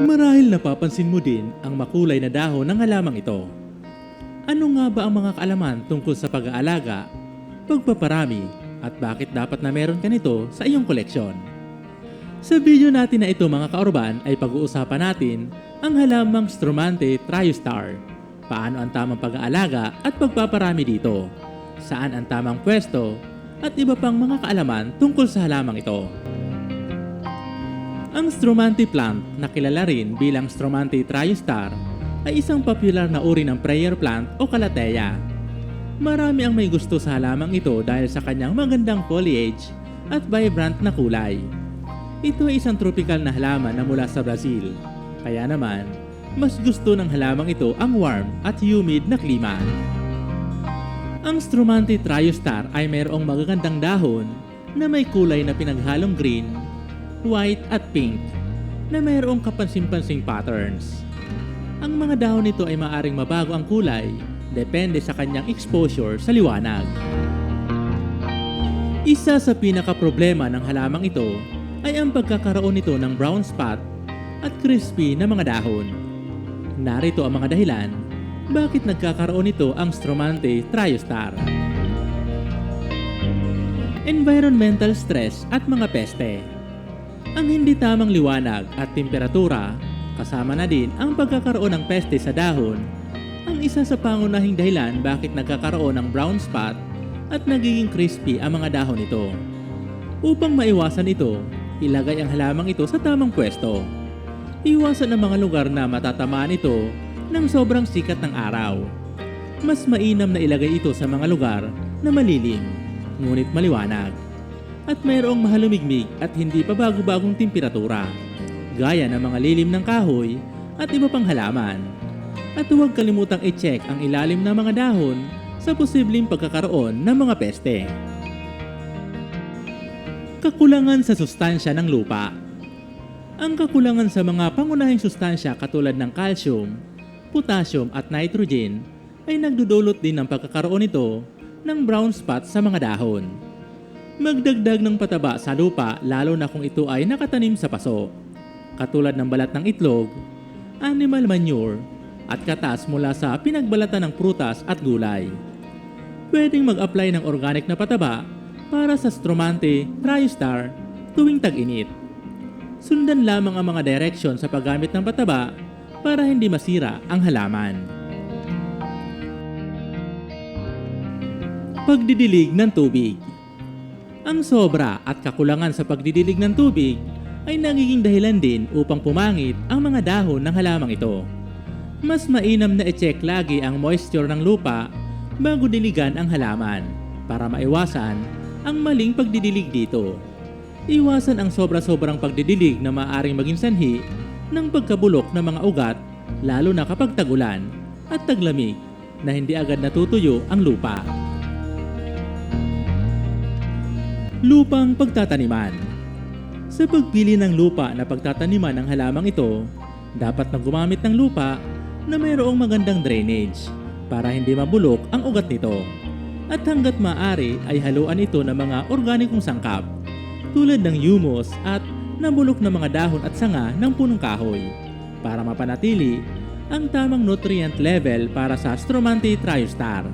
Marahil napapansin mo din ang makulay na dahon ng halamang ito. Ano nga ba ang mga kaalaman tungkol sa pag-aalaga, pagpaparami, at bakit dapat na meron ka nito sa iyong koleksyon? Sa video natin na ito mga kaorban ay pag-uusapan natin ang halamang Stromante Triostar. Paano ang tamang pag-aalaga at pagpaparami dito? Saan ang tamang pwesto? At iba pang mga kaalaman tungkol sa halamang ito. Ang Stromante plant na kilala rin bilang Stromante Triostar ay isang popular na uri ng prayer plant o kalateya. Marami ang may gusto sa halamang ito dahil sa kanyang magandang foliage at vibrant na kulay. Ito ay isang tropical na halaman na mula sa Brazil. Kaya naman, mas gusto ng halamang ito ang warm at humid na klima. Ang Stromante Triostar ay mayroong magagandang dahon na may kulay na pinaghalong green, white at pink na mayroong kapansin-pansing patterns. Ang mga dahon nito ay maaring mabago ang kulay depende sa kanyang exposure sa liwanag. Isa sa pinaka-problema ng halamang ito ay ang pagkakaroon nito ng brown spot at crispy na mga dahon. Narito ang mga dahilan bakit nagkakaroon nito ang Stromante Triostar. Environmental stress at mga peste. Ang hindi tamang liwanag at temperatura, kasama na din ang pagkakaroon ng peste sa dahon, ang isa sa pangunahing dahilan bakit nagkakaroon ng brown spot at nagiging crispy ang mga dahon nito. Upang maiwasan ito, ilagay ang halamang ito sa tamang pwesto. Iwasan ang mga lugar na matatamaan ito ng sobrang sikat ng araw. Mas mainam na ilagay ito sa mga lugar na malilim, ngunit maliwanag. At mayroong mahalumigmig at hindi pa bago-bagong temperatura, gaya ng mga lilim ng kahoy at iba pang halaman. At huwag kalimutang i-check ang ilalim ng mga dahon sa posibleng pagkakaroon ng mga peste. Kakulangan sa sustansya ng lupa Ang kakulangan sa mga pangunahing sustansya katulad ng calcium, potassium at nitrogen ay nagdudulot din ng pagkakaroon nito ng brown spot sa mga dahon. Magdagdag ng pataba sa lupa lalo na kung ito ay nakatanim sa paso, katulad ng balat ng itlog, animal manure, at katas mula sa pinagbalatan ng prutas at gulay. Pwedeng mag-apply ng organic na pataba para sa Stromante Triostar tuwing tag-init. Sundan lamang ang mga direksyon sa paggamit ng pataba para hindi masira ang halaman. Pagdidilig ng tubig Ang sobra at kakulangan sa pagdidilig ng tubig ay nagiging dahilan din upang pumangit ang mga dahon ng halamang ito. Mas mainam na i-check lagi ang moisture ng lupa bago diligan ang halaman para maiwasan ang maling pagdidilig dito. Iwasan ang sobra-sobrang pagdidilig na maaaring maging sanhi ng pagkabulok ng mga ugat lalo na kapag tagulan at taglamig na hindi agad natutuyo ang lupa. Lupang pagtataniman Sa pagpili ng lupa na pagtataniman ng halamang ito, dapat na gumamit ng lupa na mayroong magandang drainage para hindi mabulok ang ugat nito. At hanggat maaari ay haluan ito ng mga organikong sangkap tulad ng humus at nabulok na mga dahon at sanga ng punong kahoy para mapanatili ang tamang nutrient level para sa Stromante Triostar.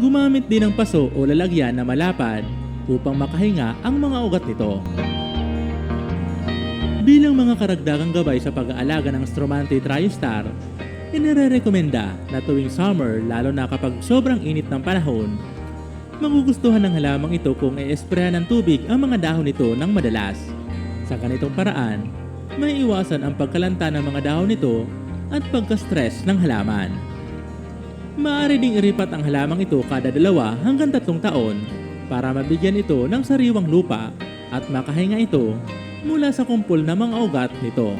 Gumamit din ng paso o lalagyan na malapad upang makahinga ang mga ugat nito. Bilang mga karagdagang gabay sa pag-aalaga ng Stromante Triostar, inirerekomenda na tuwing summer lalo na kapag sobrang init ng panahon, magugustuhan ng halamang ito kung i-sprayan ng tubig ang mga dahon nito ng madalas. Sa ganitong paraan, may iwasan ang pagkalanta ng mga dahon nito at pagka-stress ng halaman. Maaari ding iripat ang halamang ito kada dalawa hanggang tatlong taon para mabigyan ito ng sariwang lupa at makahinga ito mula sa kumpol na mga ugat nito.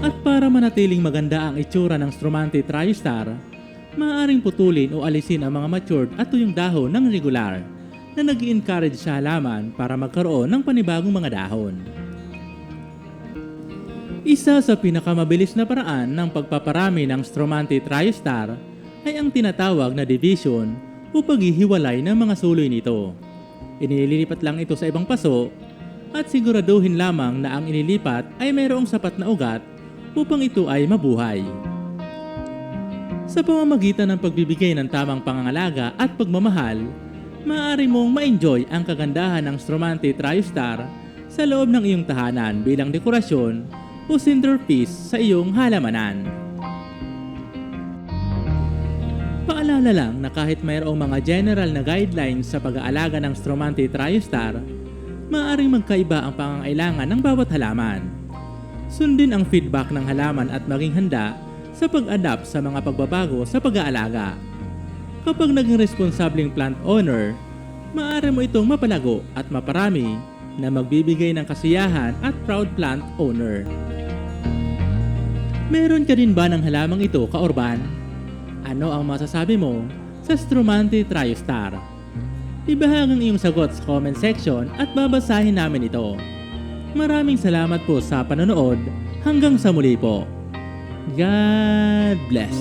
At para manatiling maganda ang itsura ng Stromante Triostar, maaaring putulin o alisin ang mga matured at tuyong dahon ng regular na nag encourage sa halaman para magkaroon ng panibagong mga dahon. Isa sa pinakamabilis na paraan ng pagpaparami ng Stromante Triostar ay ang tinatawag na division o paghihiwalay ng mga suloy nito. Inililipat lang ito sa ibang paso at siguraduhin lamang na ang inilipat ay mayroong sapat na ugat upang ito ay mabuhay. Sa pamamagitan ng pagbibigay ng tamang pangangalaga at pagmamahal, maaari mong ma-enjoy ang kagandahan ng Stromante Triostar sa loob ng iyong tahanan bilang dekorasyon o centerpiece sa iyong halamanan. Paalala lang na kahit mayroong mga general na guidelines sa pag-aalaga ng Stromante Triostar, maaaring magkaiba ang pangangailangan ng bawat halaman. Sundin ang feedback ng halaman at maging handa sa pag-adapt sa mga pagbabago sa pag-aalaga. Kapag naging responsableng plant owner, maaari mo itong mapalago at maparami na magbibigay ng kasiyahan at proud plant owner. Meron ka din ba ng halamang ito, kaorban? Ano ang masasabi mo sa Strumante Triostar? Ibahag ang iyong sagot sa comment section at babasahin namin ito. Maraming salamat po sa panonood. Hanggang sa muli po. God bless.